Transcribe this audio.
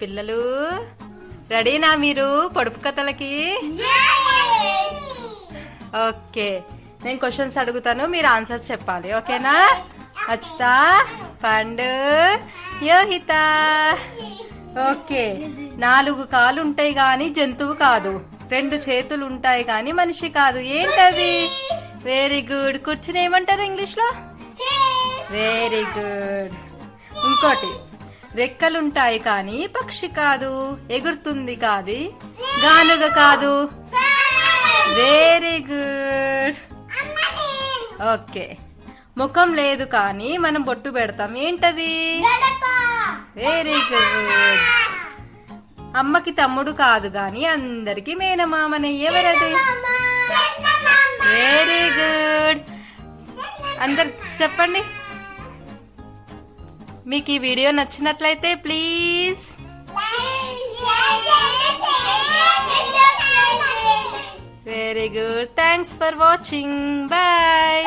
పిల్లలు రెడీనా మీరు పొడుపు కథలకి? ఓకే నేను క్వశ్చన్స్ అడుగుతాను మీరు ఆన్సర్స్ చెప్పాలి ఓకేనా? అచ్చుత పండు యోహిత. ఓకే నాలుగు కాలు ఉంటాయి గాని జంతువు కాదు రెండు చేతులు ఉంటాయి గాని మనిషి కాదు ఏంటది? వెరీ గుడ్ కూర్చుని ఏమంటారు ఇంగ్లీష్లో వెరీ గుడ్ ఇంకోటి రెక్కలుంటాయి కానీ పక్షి కాదు ఎగురుతుంది కాదు. గానుగ కాదు. వెరీ గుడ్ ఓకే ముఖం లేదు కానీ మనం బొట్టు పెడతాం. ఏంటది? వెరీ గుడ్ అమ్మకి తమ్ముడు కాదు గాని అందరికి మేనమామని. ఎవరది? వెరీ గుడ్ అందరు చెప్పండి. మీకు ఈ వీడియో నచ్చినట్లయితే please. Very good thanks for watching bye